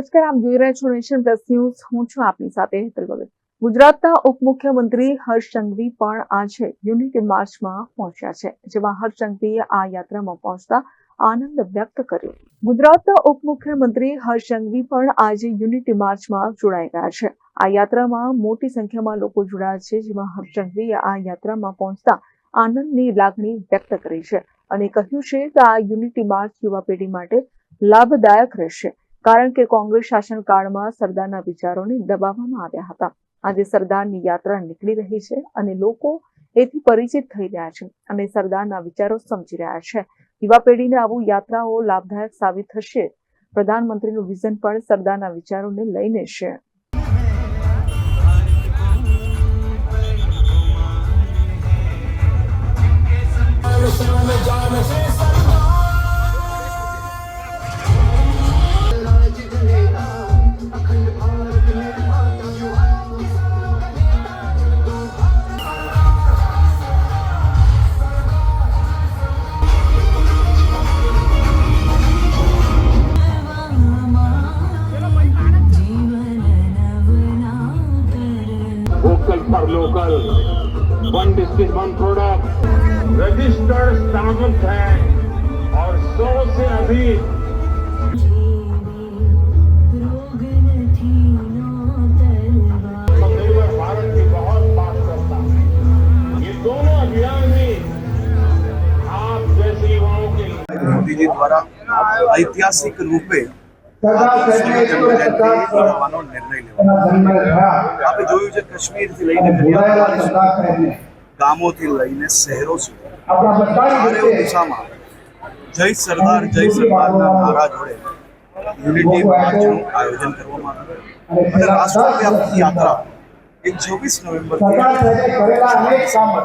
નમસ્કાર, આપ જોઈ રહ્યા છો નેશન પ્લસ ન્યૂઝ. હું છું આપની સાથે હેતલ ભગત. ગુજરાતના ઉપમુખ્યમંત્રી હર્ષ સંઘવી પણ આજે યુનિટી માર્ચમાં પહોંચ્યા છે, જેમાં હર્ષ સંઘવીએ આ યાત્રામાં પહોંચતા આનંદ વ્યક્ત કર્યો. ગુજરાતના ઉપમુખ્યમંત્રી હર્ષ સંઘવી પણ આજે યુનિટી માર્ચમાં જોડાઈ ગયા છે. આ યાત્રામાં મોટી સંખ્યામાં લોકો જોડાયા છે, જેમાં હર્ષ સંઘવીએ આ યાત્રામાં પહોંચતા આનંદની લાગણી વ્યક્ત કરી છે અને કહ્યું છે કે આ યુનિટી માર્ચ યુવા પેઢી માટે લાભદાયક રહેશે. કારણ કે કોંગ્રેસ શાસનકાળમાં સરદારના વિચારોને દબાવવામાં આવ્યા હતા. આજે સરદારની યાત્રા નીકળી રહી છે અને લોકો એથી પરિચિત થઈ રહ્યા છે અને સરદારના વિચારો સમજી રહ્યા છે. યુવા પેઢીને આવું યાત્રાઓ લાભદાયક સાબિત થશે. પ્રધાનમંત્રીનું વિઝન પણ સરદારના વિચારોને લઈને છે. की बहुत बात करता है ये दोनों अभियान भी आप जैसे युवाओं के लिए મોદીજી દ્વારા ઐતિહાસિક રૂપે સુરેન્દ્રનગર જયંતિ નિર્ણય લેવામાં આપણે જોયું છે કાશ્મીરથી લઈને ગામોથી લઈને શહેરો સુધી. દિશામાં જય સરદાર જય સરદારના નારા જોડે યુનિટી માર્ચનું આયોજન કરવામાં આવ્યું. અને રાષ્ટ્રવ્યાપી યાત્રા એક છવ્વીસ નવેમ્બરથી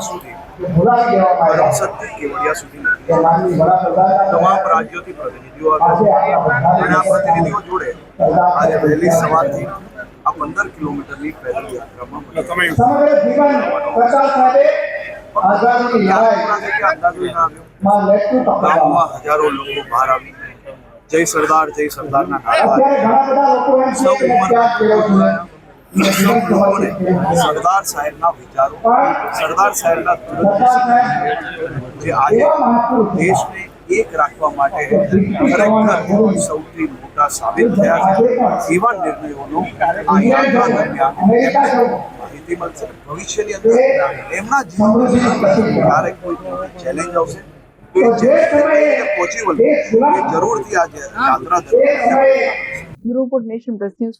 સુધી કરમસદથી કેવડિયા સુધી તમામ રાજ્યોથી પ્રતિનિધિઓ અને આ પ્રતિનિધિઓ જોડે આજે વહેલી સવારથી આ પંદર કિલોમીટરની પેદલ યાત્રામાં હજારો લોકો બહાર આવી જય સરદાર જય સરદારના નારા. સૌ છે. સરદાર સાહેબના વિચારો, સરદાર સાહેબના જે આજે દેશને એક રાખવા માટે ખરેખર સૌથી મોટા સાબિત થયા છે. એવા નિર્ણયોનો આ યાત્રા દરમિયાન માહિતી મળશે. ભવિષ્યની અંદર એમના જીવનમાં ક્યારેક કોઈ ચેલેન્જ આવશે? વળે જરૂરથી આજે યાત્રા દરમિયાન. Nation plus news